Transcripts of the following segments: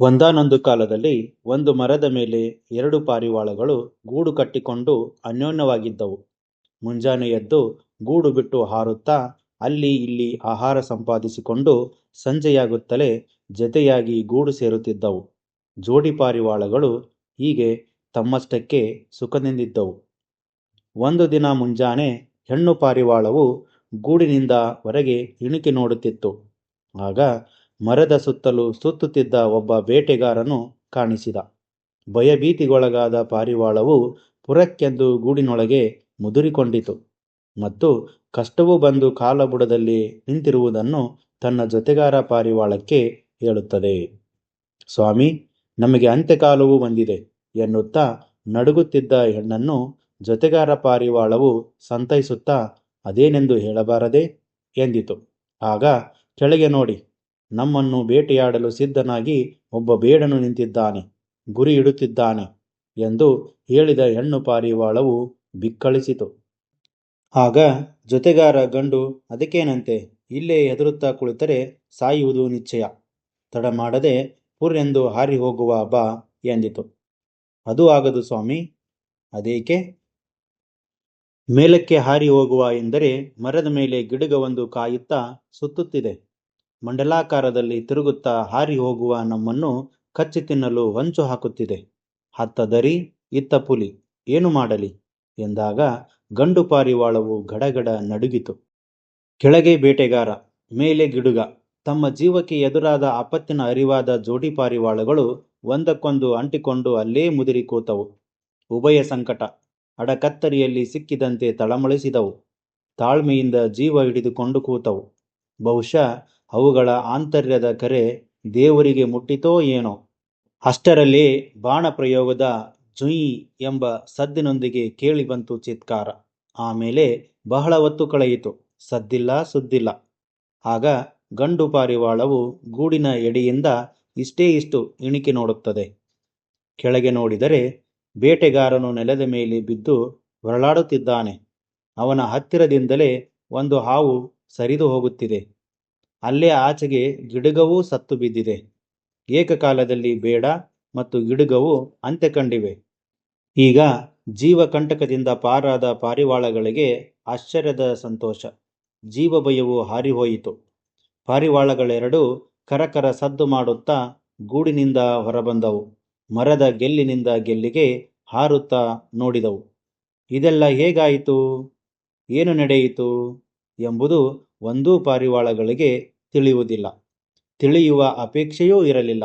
ಒಂದಾನೊಂದು ಕಾಲದಲ್ಲಿ ಒಂದು ಮರದ ಮೇಲೆ ಎರಡು ಪಾರಿವಾಳಗಳು ಗೂಡು ಕಟ್ಟಿಕೊಂಡು ಅನ್ಯೋನ್ಯವಾಗಿದ್ದವು. ಮುಂಜಾನೆ ಎದ್ದು ಗೂಡು ಬಿಟ್ಟು ಹಾರುತ್ತಾ ಅಲ್ಲಿ ಇಲ್ಲಿ ಆಹಾರ ಸಂಪಾದಿಸಿಕೊಂಡು ಸಂಜೆಯಾಗುತ್ತಲೇ ಜತೆಯಾಗಿ ಗೂಡು ಸೇರುತ್ತಿದ್ದವು. ಜೋಡಿ ಪಾರಿವಾಳಗಳು ಹೀಗೆ ತಮ್ಮಷ್ಟಕ್ಕೆ ಸುಖದಿಂದಿದ್ದವು. ಒಂದು ದಿನ ಮುಂಜಾನೆ ಹೆಣ್ಣು ಪಾರಿವಾಳವು ಗೂಡಿನಿಂದ ಹೊರಗೆ ಇಣುಕಿ ನೋಡುತ್ತಿತ್ತು. ಆಗ ಮರದ ಸುತ್ತಲೂ ಸುತ್ತುತ್ತಿದ್ದ ಒಬ್ಬ ಬೇಟೆಗಾರನು ಕಾಣಿಸಿದ. ಭಯಭೀತಿಗೊಳಗಾದ ಪಾರಿವಾಳವು ಪುರಕ್ಕೆಂದು ಗೂಡಿನೊಳಗೆ ಮುದುರಿಕೊಂಡಿತು ಮತ್ತು ಕಷ್ಟವು ಬಂದು ಕಾಲಬುಡದಲ್ಲಿ ನಿಂತಿರುವುದನ್ನು ತನ್ನ ಜೊತೆಗಾರ ಪಾರಿವಾಳಕ್ಕೆ ಹೇಳುತ್ತದೆ. ಸ್ವಾಮಿ, ನಮಗೆ ಅಂತ್ಯಕಾಲವು ಬಂದಿದೆ ಎನ್ನುತ್ತಾ ನಡುಗುತ್ತಿದ್ದ ಹೆಣ್ಣನ್ನು ಜೊತೆಗಾರ ಪಾರಿವಾಳವು ಸಂತೈಸುತ್ತಾ ಅದೇನೆಂದು ಹೇಳಬಾರದೆ ಎಂದಿತು. ಆಗ ಕೆಳಗೆ ನೋಡಿ, ನಮ್ಮನ್ನು ಬೇಟೆಯಾಡಲು ಸಿದ್ಧನಾಗಿ ಒಬ್ಬ ಬೇಡನು ನಿಂತಿದ್ದಾನೆ, ಗುರಿ ಇಡುತ್ತಿದ್ದಾನೆ ಎಂದು ಹೇಳಿದ ಹೆಣ್ಣು ಪಾರಿವಾಳವು ಬಿಕ್ಕಳಿಸಿತು. ಆಗ ಜೊತೆಗಾರ ಗಂಡು ಅದಕ್ಕೇನಂತೆ, ಇಲ್ಲೇ ಹೆದರುತ್ತಾ ಕುಳಿತರೆ ಸಾಯುವುದು ನಿಶ್ಚಯ. ತಡ ಮಾಡದೆ ಪುರ್ರೆಂದು ಹಾರಿ ಹೋಗುವ ಬಾ ಎಂದಿತು. ಅದು ಆಗದು ಸ್ವಾಮಿ. ಅದೇಕೆ? ಮೇಲಕ್ಕೆ ಹಾರಿ ಹೋಗುವ ಎಂದರೆ ಮರದ ಮೇಲೆ ಗಿಡುಗವೊಂದು ಕಾಯುತ್ತಾ ಸುತ್ತುತ್ತಿದೆ. ಮಂಡಲಾಕಾರದಲ್ಲಿ ತಿರುಗುತ್ತಾ ಹಾರಿ ಹೋಗುವ ನಮ್ಮನ್ನು ಕಚ್ಚಿ ತಿನ್ನಲು ಹೊಂಚು ಹಾಕುತ್ತಿದೆ. ಅತ್ತ ದರಿ, ಇತ್ತ ಪುಲಿ, ಏನು ಮಾಡಲಿ ಎಂದಾಗ ಗಂಡು ಪಾರಿವಾಳವು ಗಡಗಡ ನಡುಗಿತು. ಕೆಳಗೆ ಬೇಟೆಗಾರ, ಮೇಲೆ ಗಿಡುಗ, ತಮ್ಮ ಜೀವಕ್ಕೆ ಎದುರಾದ ಆಪತ್ತಿನ ಅರಿವಾದ ಜೋಡಿ ಪಾರಿವಾಳಗಳು ಒಂದಕ್ಕೊಂದು ಅಂಟಿಕೊಂಡು ಅಲ್ಲೇ ಮುದಿರಿ ಕೂತವು. ಉಭಯ ಸಂಕಟ, ಅಡಕತ್ತರಿಯಲ್ಲಿ ಸಿಕ್ಕಿದಂತೆ ತಳಮಳಿಸಿದವು. ತಾಳ್ಮೆಯಿಂದ ಜೀವ ಹಿಡಿದುಕೊಂಡು ಕೂತವು. ಬಹುಶಃ ಅವುಗಳ ಆಂತರ್ಯದ ಕರೆ ದೇವರಿಗೆ ಮುಟ್ಟಿತೋ ಏನೋ. ಅಷ್ಟರಲ್ಲಿ ಬಾಣಪ್ರಯೋಗದ ಜುಯಿ ಎಂಬ ಸದ್ದಿನೊಂದಿಗೆ ಕೇಳಿಬಂತು ಚಿತ್ಕಾರ ಆಮೇಲೆ ಬಹಳ ಹೊತ್ತು ಕಳೆಯಿತು. ಸದ್ದಿಲ್ಲ, ಸುದ್ದಿಲ್ಲ. ಆಗ ಗಂಡು ಪಾರಿವಾಳವು ಗೂಡಿನ ಎಡೆಯಿಂದ ಇಷ್ಟೇ ಇಷ್ಟು ಇಣುಕಿ ನೋಡುತ್ತದೆ. ಕೆಳಗೆ ನೋಡಿದರೆ ಬೇಟೆಗಾರನು ನೆಲದ ಮೇಲೆ ಬಿದ್ದು ಹೊರಳಾಡುತ್ತಿದ್ದಾನೆ. ಅವನ ಹತ್ತಿರದಿಂದಲೇ ಒಂದು ಹಾವು ಸರಿದು ಹೋಗುತ್ತಿದೆ. ಅಲ್ಲೇ ಆಚೆಗೆ ಗಿಡುಗವೂ ಸತ್ತು ಬಿದ್ದಿದೆ. ಏಕಕಾಲದಲ್ಲಿ ಬೇಡ ಮತ್ತು ಗಿಡುಗವು ಅಂತ್ಯ ಕಂಡಿವೆ. ಈಗ ಜೀವಕಂಟಕದಿಂದ ಪಾರಾದ ಪಾರಿವಾಳಗಳಿಗೆ ಆಶ್ಚರ್ಯದ ಸಂತೋಷ. ಜೀವ ಭಯವು ಹಾರಿಹೋಯಿತು. ಪಾರಿವಾಳಗಳೆರಡೂ ಕರಕರ ಸದ್ದು ಮಾಡುತ್ತಾ ಗೂಡಿನಿಂದ ಹೊರಬಂದವು. ಮರದ ಗೆಲ್ಲಿನಿಂದ ಗೆಲ್ಲಿಗೆ ಹಾರುತ್ತಾ ನೋಡಿದವು. ಇದೆಲ್ಲ ಹೇಗಾಯಿತು? ಏನು ನಡೆಯಿತು? ಎಂಬುದು ಒಂದೂ ಪಾರಿವಾಳಗಳಿಗೆ ತಿಳಿಯುವುದಿಲ್ಲ. ತಿಳಿಯುವ ಅಪೇಕ್ಷೆಯೂ ಇರಲಿಲ್ಲ.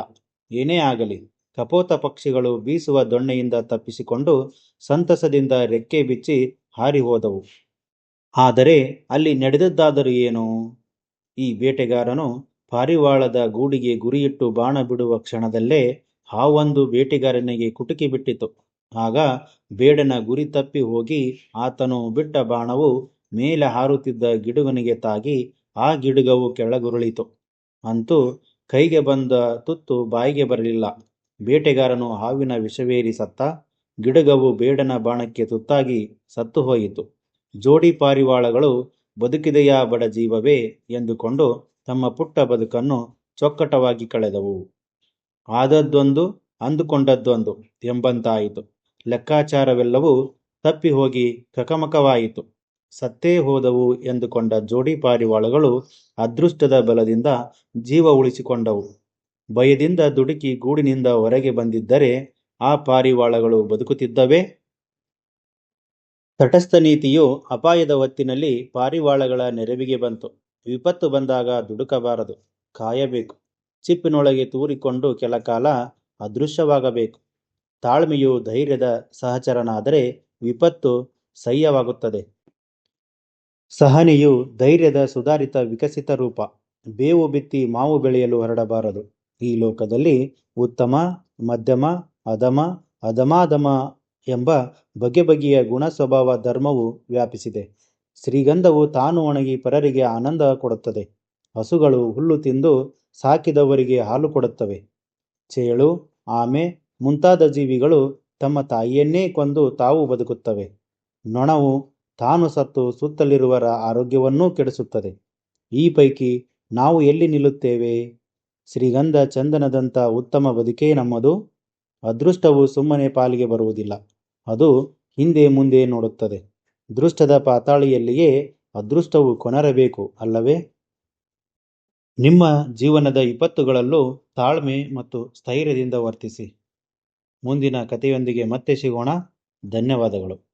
ಏನೇ ಆಗಲಿ, ಕಪೋತ ಪಕ್ಷಿಗಳು ಬೀಸುವ ದೊಣ್ಣೆಯಿಂದ ತಪ್ಪಿಸಿಕೊಂಡು ಸಂತಸದಿಂದ ರೆಕ್ಕೆ ಬಿಚ್ಚಿ ಹಾರಿಹೋದವು. ಆದರೆ ಅಲ್ಲಿ ನಡೆದದ್ದಾದರೂ ಏನು? ಈ ಬೇಟೆಗಾರನು ಪಾರಿವಾಳದ ಗೂಡಿಗೆ ಗುರಿಯಿಟ್ಟು ಬಾಣ ಬಿಡುವ ಕ್ಷಣದಲ್ಲೇ ಹಾವೊಂದು ಬೇಟೆಗಾರನಿಗೆ ಕುಟುಕಿ ಬಿಟ್ಟಿತು. ಆಗ ಬೇಡನ ಗುರಿ ತಪ್ಪಿ ಹೋಗಿ ಆತನು ಬಿಟ್ಟ ಬಾಣವು ಮೇಲೆ ಹಾರುತ್ತಿದ್ದ ಗಿಡುಗನಿಗೆ ತಾಗಿ, ಆ ಗಿಡುಗವು ಕೆಳಗುರುಳಿತು. ಅಂತೂ ಕೈಗೆ ಬಂದ ತುತ್ತು ಬಾಯಿಗೆ ಬರಲಿಲ್ಲ. ಬೇಟೆಗಾರನು ಹಾವಿನ ವಿಷವೇರಿ ಸತ್ತ. ಗಿಡುಗವು ಬೇಡನ ಬಾಣಕ್ಕೆ ತುತ್ತಾಗಿ ಸತ್ತು ಹೋಯಿತು ಜೋಡಿ ಪಾರಿವಾಳಗಳು, ಬದುಕಿದೆಯಾ ಬಡ ಜೀವವೇ ಎಂದುಕೊಂಡು ತಮ್ಮ ಪುಟ್ಟ ಬದುಕನ್ನು ಚೊಕ್ಕಟವಾಗಿ ಕಳೆದವು. ಆದದ್ದೊಂದು, ಅಂದುಕೊಂಡದ್ದೊಂದು ಎಂಬಂತಾಯಿತು. ಲೆಕ್ಕಾಚಾರವೆಲ್ಲವೂ ತಪ್ಪಿ ಹೋಗಿ ಕಕಮಕವಾಯಿತು. ಸತ್ತೇ ಹೋದವು ಎಂದುಕೊಂಡ ಜೋಡಿ ಪಾರಿವಾಳಗಳು ಅದೃಷ್ಟದ ಬಲದಿಂದ ಜೀವ ಉಳಿಸಿಕೊಂಡವು. ಭಯದಿಂದ ದುಡುಕಿ ಗೂಡಿನಿಂದ ಹೊರಗೆ ಬಂದಿದ್ದರೆ ಆ ಪಾರಿವಾಳಗಳು ಬದುಕುತ್ತಿದ್ದವೇ? ತಟಸ್ಥ ನೀತಿಯು ಅಪಾಯದ ಹೊತ್ತಿನಲ್ಲಿ ಪಾರಿವಾಳಗಳ ನೆರವಿಗೆ ಬಂತು. ವಿಪತ್ತು ಬಂದಾಗ ದುಡುಕಬಾರದು, ಕಾಯಬೇಕು. ಚಿಪ್ಪಿನೊಳಗೆ ತೂರಿಕೊಂಡು ಕೆಲಕಾಲ ಅದೃಶ್ಯವಾಗಬೇಕು. ತಾಳ್ಮೆಯು ಧೈರ್ಯದ ಸಹಚರನಾದರೆ ವಿಪತ್ತು ಸಹ್ಯವಾಗುತ್ತದೆ. ಸಹನೆಯು ಧೈರ್ಯದ ಸುಧಾರಿತ ವಿಕಸಿತ ರೂಪ. ಬೇವು ಬಿತ್ತಿ ಮಾವು ಬೆಳೆಯಲು ಹೊರಡಬಾರದು. ಈ ಲೋಕದಲ್ಲಿ ಉತ್ತಮ, ಮಧ್ಯಮ, ಅಧಮ, ಅಧಮಾಧಮ ಎಂಬ ಬಗೆ ಬಗೆಯ ಗುಣ ಸ್ವಭಾವ ಧರ್ಮವು ವ್ಯಾಪಿಸಿದೆ. ಶ್ರೀಗಂಧವು ತಾನು ಒಣಗಿ ಪರರಿಗೆ ಆನಂದ ಕೊಡುತ್ತದೆ. ಹಸುಗಳು ಹುಲ್ಲು ತಿಂದು ಸಾಕಿದವರಿಗೆ ಹಾಲು ಕೊಡುತ್ತವೆ. ಚೇಳು, ಆಮೆ ಮುಂತಾದ ಜೀವಿಗಳು ತಮ್ಮ ತಾಯಿಯನ್ನೇ ಕೊಂದು ತಾವು ಬದುಕುತ್ತವೆ. ನೊಣವು ತಾನು ಸತ್ತು ಸುತ್ತಲಿರುವರ ಆರೋಗ್ಯವನ್ನೂ ಕೆಡಿಸುತ್ತದೆ. ಈ ಪೈಕಿ ನಾವು ಎಲ್ಲಿ ನಿಲ್ಲುತ್ತೇವೆ? ಶ್ರೀಗಂಧ ಚಂದನದಂಥ ಉತ್ತಮ ಬದುಕೇ ನಮ್ಮದು. ಅದೃಷ್ಟವು ಸುಮ್ಮನೆ ಪಾಲಿಗೆ ಬರುವುದಿಲ್ಲ. ಅದು ಹಿಂದೆ ಮುಂದೆ ನೋಡುತ್ತದೆ. ದೃಷ್ಟದ ಪಾತಾಳಿಯಲ್ಲಿಯೇ ಅದೃಷ್ಟವು ಕೊನರಬೇಕು, ಅಲ್ಲವೇ? ನಿಮ್ಮ ಜೀವನದ ವಿಪತ್ತುಗಳಲ್ಲೂ ತಾಳ್ಮೆ ಮತ್ತು ಸ್ಥೈರ್ಯದಿಂದ ವರ್ತಿಸಿ. ಮುಂದಿನ ಕಥೆಯೊಂದಿಗೆ ಮತ್ತೆ ಸಿಗೋಣ. ಧನ್ಯವಾದಗಳು.